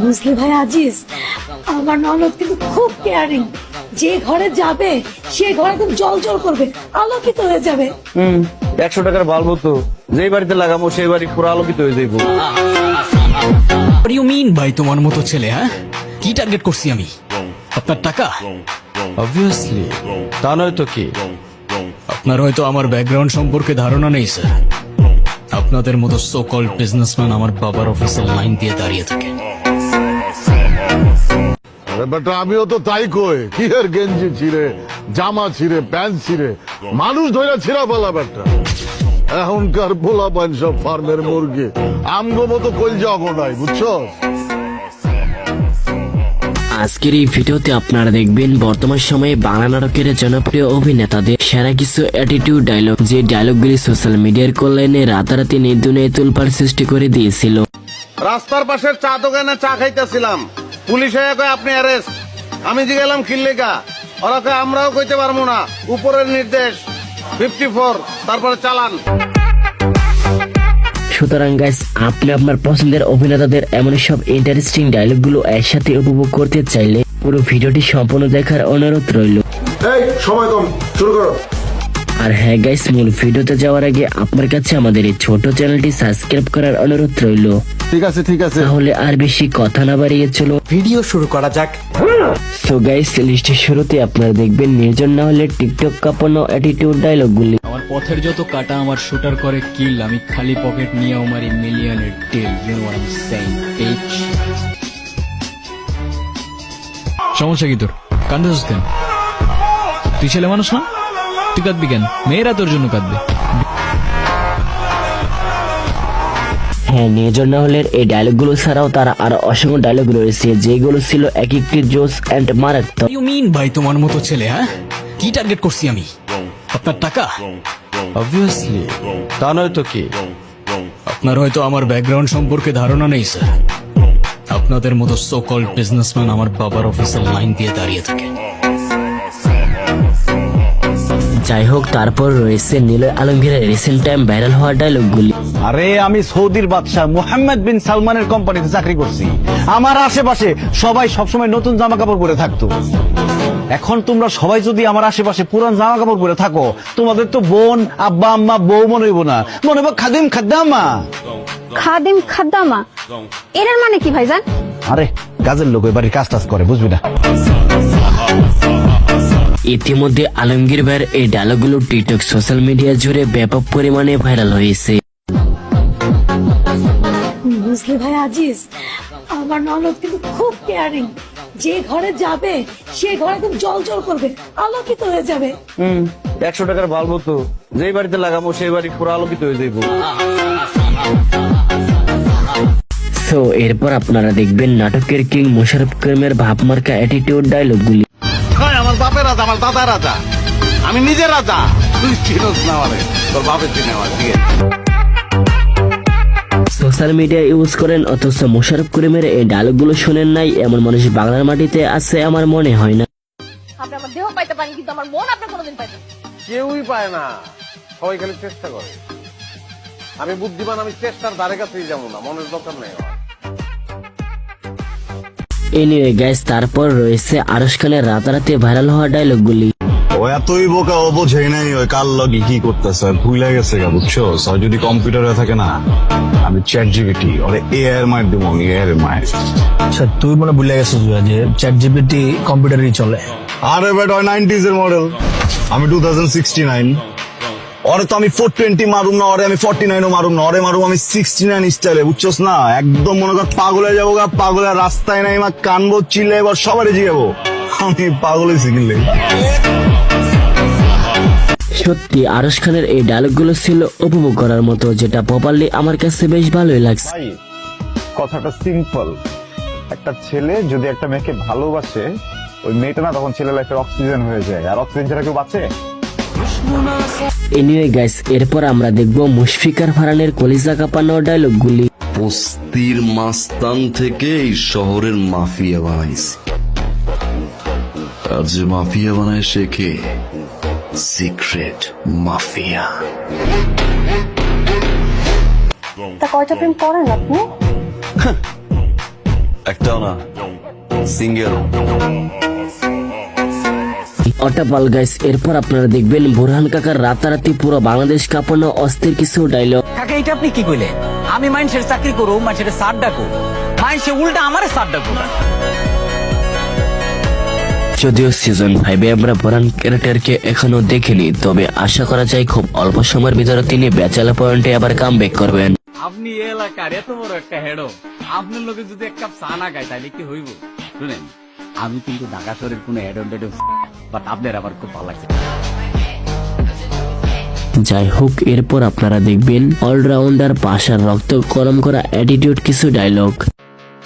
বুঝলি ভাই আজিজ? আমার ননদ কিন্তু খুব কেয়ারিং যে ঘরে যাবে সে ঘরে একদম জল জল করবে আলোকিত হয়ে যাবে। হুম একশো টাকার বাল্ব তো। যেই বাড়িতে লাগাবো সেই বাড়ি পুরো আলোকিত হয়ে যাইবো। ইউ মিন ভাই তোমার মতো ছেলে হ্যাঁ? কি টার্গেট করছি আমি? আপনার টাকা? অবভিয়াসলি তা নয় তো কি? আপনার হয়তো আমার ব্যাকগ্রাউন্ড সম্পর্কে ধারণা নেই স্যার আপনাদের মতো সো কল বিজনেসম্যান আমার বাবার অফিসের লাইন দিয়ে দাঁড়িয়ে থাকে বেটা আমিও তো তাই কই। কি এর গেঞ্জি ছিঁড়ে জামা ছিঁড়ে প্যান্ট ছিঁড়ে? মানুষ ধরে ছিঁড়া বলা বেটা এখনকার পোলা পান সব ফার্মের মুরগি। আমগো মতো কলজা অগনাই বুঝছ? আজকের এই ভিডিওতে আপনারা দেখবেন বর্তমান সময়ে বাংলা নাটকের জনপ্রিয় অভিনেতাদের সেরা কিছু অ্যাটিটিউড ডায়লগ যে ডায়লগগুলি সোশ্যাল মিডিয়ার কল্যাণে রাতারাতি নির্দুনে তুলপার সৃষ্টি করে দিয়েছিল। রাস্তার পাশের চা দোকানে চা খাইতেছিলাম। পুলিশ হয়ে কয় আপনি অ্যারেস্ট আমি জিগেলাম কিল্লিকা ওরা কয় আমরাও কইতে পারব না উপরের নির্দেশ ফিফটি ফোর তারপরে চালান। সুতরাং গাইস আপনি আপনার পছন্দের অভিনেতাদের এমন সব ইন্টারেস্টিং ডায়লগগুলো একসাথে উপভোগ করতে চাইলে পুরো ভিডিওটি সম্পূর্ণ দেখার অনুরোধ রইল। এই সময় কম শুরু করো। আর হ্যাঁ গাইস মূল ভিডিওতে যাওয়ার আগে আপনার কাছে আমাদের এই ছোট চ্যানেলটি সাবস্ক্রাইব করার অনুরোধ রইল। ঠিক আছে ঠিক আছে। তাহলে আর বেশি কথা না বাড়িয়ে চলো। ভিডিও শুরু করা যাক। সো গাইস লিস্টের শুরুতে আপনারা দেখবেন নির্জন না হলে টিকটক কাঁপানো অ্যাটিটিউড ডায়লগ ডায়লগগুলি আমার পথের যত কাটা আমার শুটার করে কিল আমি খালি পকেট নিয়ে আমার মিলিয়নের tell you know I saying H সমস্যা কি তোর? কান্দাস কেন? তুই ছেলে মানুষ না? তুই কাঁদবি কেন? মেয়েরা তোর জন্য কাঁদবে। হ্যাঁ নির্জন না হলে এই ডায়লগগুলো ছাড়াও তারা আরও অসংখ্য ডায়লগ রয়েছে যেগুলো ছিল এক একটি জোস অ্যান্ড মারাত্মক ইউ মিন ভাই তোমার মতো ছেলে হ্যাঁ? কি টার্গেট করছি আমি? আপনার টাকা? অবভিয়াসলি তা নয় তো কি? আপনার হয়তো আমার ব্যাকগ্রাউন্ড সম্পর্কে ধারণা নেই স্যার আপনাদের মতো সো কল বিজনেসম্যান আমার বাবার অফিসের লাইন দিয়ে দাঁড়িয়ে থাকে। যাই হোক তারপর রয়েছে নীলয় আলমগীরের রিসেন্ট টাইম ভাইরাল হওয়া ডায়লগগুলি আরে আমি সৌদির বাদশাহ মোহাম্মদ বিন সালমানের কোম্পানিতে চাকরি করছি। আমার আশেপাশে সবাই সবসময় নতুন জামা কাপড় পরে থাকতো। এখন তোমরা সবাই যদি আমার আশেপাশে পুরান জামা কাপড় পরে থাকো তোমাদের তো বোন আব্বা আম্মা বউ মনে হইব না। মনে হইব খাদিম খাদ্দাম্মা খাদিম খাদ্দামা? এটার মানে কি ভাইজান? আরে গাজের লোক বাড়ির কাজ টাজ করে বুঝবি না। ইতিমধ্যে আলমগীর ভাইয়ের এই ডায়লগগুলো টিকটক সোশ্যাল মিডিয়া জুড়ে ব্যাপক পরিমাণে ভাইরাল হয়েছে। বুঝলি ভাই আজিজ আমার ননদ কিন্তু খুব কেয়ারিং যে ঘরে যাবে সে ঘরে একদম জল জল করবে আলোকিত হয়ে যাবে। হুম একশো টাকার বাল্ব তো যেই বাড়িতে লাগাবো সেই বাড়ি পুরো আলোকিত হয়ে যাইবো। সো এরপর আপনারা দেখবেন নাটকের কিং মোশারফ করিমের ভাবমার্কা অ্যাটিটিউড ডায়লগগুলি কয় আমার বাপের রাজা আমার দাদা রাজা। আমি নিজে রাজা। তুই চিনোস না আমারে। তোর বাপের চিনে আমার ঠিক আছে? সোশ্যাল মিডিয়া ইউজ করেন অথচ মোশারফ করিমের এই ডায়লগগুলো শোনেন নাই এমন মানুষ বাংলার মাটিতে আছে আমার মনে হয় না। আপনি আমার দেহ পাইতে পারেন কিন্তু আমার মন আপনি কোনোদিন পাইতে কেউই পায় না। সবাই খালি চেষ্টা করে। আমি বুদ্ধিমান আমি চেষ্টার ধারে কাছেই যাব না মনের দরকার নেই আমার। এনিওয়ে গাইস তারপর রয়েছে আরশ খানের রাতারাতি ভাইরাল হওয়া ডায়লগগুলি ও এতই বোকা ও বোঝেই নাই ওই কাল লগে কি করতেছে ভুলে গেছে গা বুঝছ আর যদি কম্পিউটারে থাকে না আমি চ্যাট জিবিটি ওরে এ এর মায়ের দিব আমি এ এর মায়ের আচ্ছা তুই মনে ভুলে গেছিস যে চ্যাট জিপিটি কম্পিউটারই চলে। আরে বেট ওই নাইনটিজ এর মডেল আমি টু থাউজেন্ড সিক্সটি নাইন ওরে তো আমি ফোর টোয়েন্টি মারুম না ওরে আমি ফোর্টি নাইনও মারুম না ওরে মারুম আমি সিক্সটি নাইন স্টাইলে বুঝছোস না? একদম মনে কর পাগলে যাব গা পাগলে রাস্তায় নাই মা কানবো চিলে এবার সবারই জিগাবো আমি পাগলে শিখিলে সত্যি আরশ খানের এই ডায়লগগুলো ছিল উপভোগ করার মতো যেটা প্রপারলি আমার কাছে বেশ ভালোই লাগছে। কথাটা সিম্পল একটা ছেলে যদি একটা মেয়েকে ভালোবাসে ওই মেয়েটা না তখন ছেলে লাইফের অক্সিজেন হয়ে যায়। আর অক্সিজেন ছাড়া কেউ বাঁচে? এনিওয়ে গাইস এরপর আমরা দেখব মুশফিকার ফারানের কলিজা কাঁপানো ডায়লগগুলি বস্তির মাস্তান থেকে এই শহরের মাফিয়া বানাইছি। আর যে মাফিয়া বানায় সে কে? Secret mafia. তা কয়টা প্রেম করেন আপনি? একটাও না সিঙ্গেল অটাপাল গাইস এরপর আপনারা দেখবেন বোরহান কাকার রাতারাতি পুরো বাংলাদেশ কাঁপানো অস্থির কিছু ডায়লগ কাকা এটা আপনি কি কইলেন? আমি মানুষের চাকরি করু মানুষের সার ডাকু মানুষে উল্টা আমারে সার ডাকু যদিও সিজন ফাইভে আমরা বোরহান ক্যারেক্টারকে এখনও দেখিনি তবে আশা করা যায় খুব অল্প সময়ের ভিতরে তিনি ব্যাচেলার পয়েন্টে আবার কাম ব্যাক করবেন। আপনি এলাকার এত বড় একটা হেডো আপনার লোকে যদি এক কাপ চা না খায় তাহলে কি হইব? শুনেন আমি কিন্তু ঢাকা শহরের কোনো বাট আপনার আবার খুব ভালো লাগছে। যাই হোক এরপর আপনারা দেখবেন অলরাউন্ডার পাশার রক্ত গরম করা অ্যাটিটিউড কিছু ডায়লগ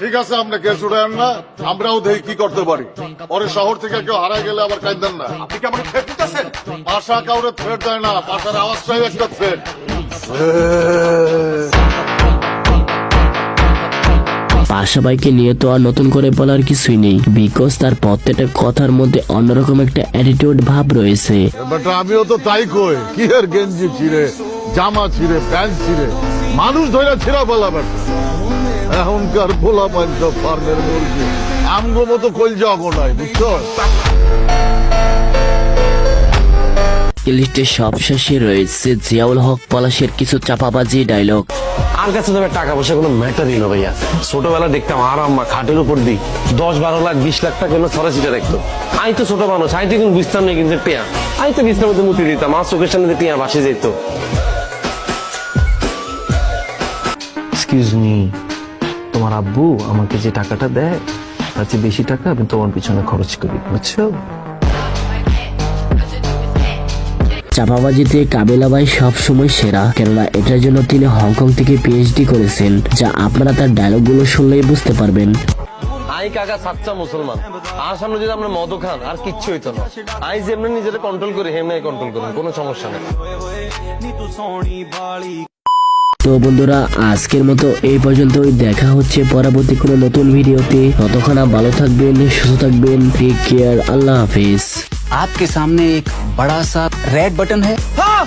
ঠিক আছে আপনি কেস উঠেন না আমরাও দেখি কি করতে পারি। পরে শহর থেকে কেউ হারা গেলে আবার কাঁদেন না। আপনি কি আমাকে থ্রেট দিতেছেন পাশা কাউরে থ্রেট দেয় না পাশার আওয়াজটাই একটা থ্রেট পাশা বাইকে নিয়ে তো আর নতুন করে বলার কিছুই নেই। বিকজ তার প্রত্যেকটা কথার মধ্যে অন্যরকম একটা অ্যাটিটিউড ভাব রয়েছে। আমিও তো তাই কই। কি এর গেঞ্জি ছিঁড়ে, জামা ছিঁড়ে, প্যান্ট ছিঁড়ে। মানুষ ধরে ছিঁড়া বলা এখনকার পোলা সব ফার্মের মুরগি। আমগো মতো কলজা নাই বুঝছ? লিস্টে সবশেষে রয়েছে জিয়াউল হক পলাশের কিছু চাপাবাজি ডায়লগ আমার কাছে তো টাকা পয়সা কোনো ম্যাটারই না ভাইয়া। ছোটবেলা দেখতাম আর আম্মা খাটের উপর দিই। দশ বারো লাখ বিশ লাখ টাকা হলো ছড়াছিটা রাখতো। আমি তো ছোট মানুষ আমি তো কিন্তু বুঝতাম না কিন্তু টিয়া আমি তো বিছনার মধ্যে মুতি দিতাম আমার চোখের সামনে টিয়া ভাসে যেত এক্সকিউজ মি তোমার আব্বু আমাকে যে টাকাটা দেয় তার চেয়ে বেশি টাকা আমি তোমার পিছনে খরচ করি বুঝছ? চাপাবাজিতে কাবেলা ভাই সবসময় সেরা কেননা এটার জন্য তিনি হংকং থেকে পিএইচডি করেছেন যা আপনারা তার ডায়লগগুলো শুনলেই বুঝতে পারবেন। আই কাকা সাচ্চা মুসলমান। আর সামনে যদি আমরা মদ খান আর কিচ্ছু হইতো না। আই যেমনি নিজেরা কন্ট্রোল করি হেমনে কন্ট্রোল করুন কোনো সমস্যা নেই। তো বন্ধুরা আজকের মতো এই পর্যন্তই। দেখা হচ্ছে পরবর্তী কোনো নতুন ভিডিওতে। ততক্ষণ ভালো থাকবেন সুস্থ থাকবেন। টেক কেয়ার আল্লাহ হাফিজ। आपके सामने एक बड़ा सा रेड बटन है। हाँ,